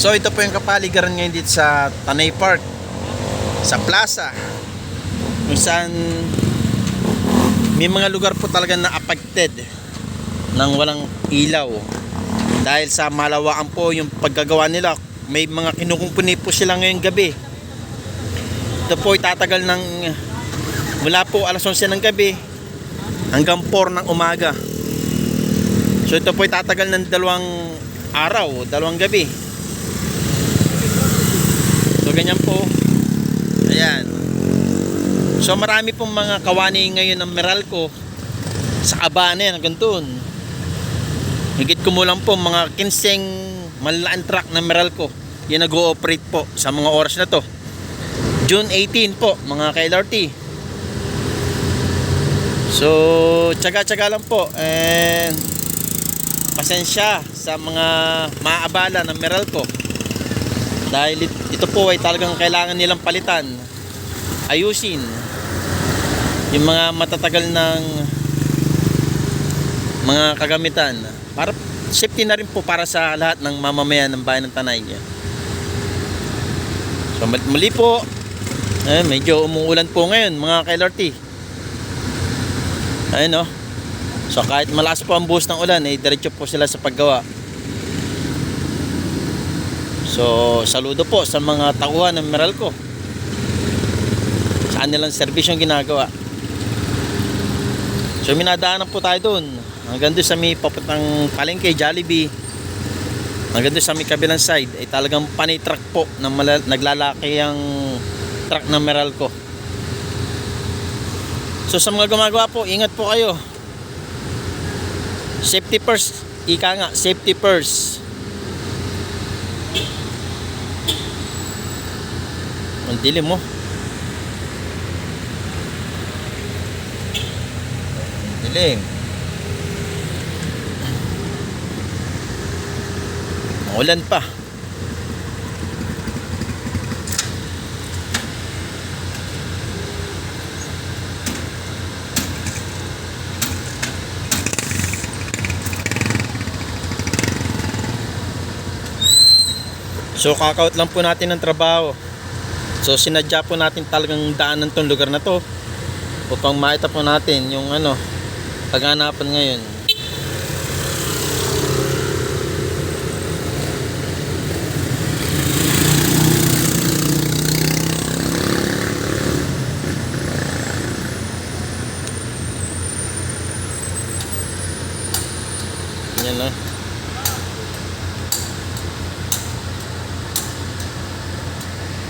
So ito po yung kapaligiran ngayon dito sa Tanay Park sa plaza kung saan may mga lugar po talaga na affected ng walang ilaw. Dahil sa malawaan po yung paggagawa nila may mga kinukumpuni po sila ngayong gabi. Ito po itatagal ng mula po alas 11 ng gabi hanggang 4 ng umaga. So ito po itatagal ng dalawang araw dalawang gabi so ganyan po. Ayan. So marami pong mga kawani ngayon ng Meralco sa Abane hanggang doon higit kumulang po mga 15 malalaan truck ng Meralco yung nag-ooperate po sa mga oras na to. June 18 po mga ka-LRT so tsaga-tsaga lang po and pasensya sa mga maabala ng Meralco dahil it- ito po ay talagang kailangan nilang palitan. Ayusin. Yung mga matatagal ng mga kagamitan. Para safety na rin po para sa lahat ng mamamayan ng bayan ng Tanay. So muli po. Eh, medyo umuulan po ngayon mga ka-LRT ayun oh. So kahit malakas po ang buhos ng ulan, eh, diretso po sila sa paggawa. So saludo po sa mga tauhan ng Meralco. Sa nilang servisyo yung ginagawa. So minadaanan po tayo doon. Hanggang doon sa may papuntang palengke, Jollibee. Hanggang doon sa may kabilang side, ay talagang panay truck po na naglalaki ang truck ng Meralco. So sa mga gumagawa po, ingat po kayo. Safety first. Ika nga, safety first. Ang dilim mo. Dilim. Ulan pa. So kakaut lang po natin ng trabaho. So sinadya po natin talagang daanan tong lugar na to upang makita po natin yung ano paghanapan ngayon. Yan na. No?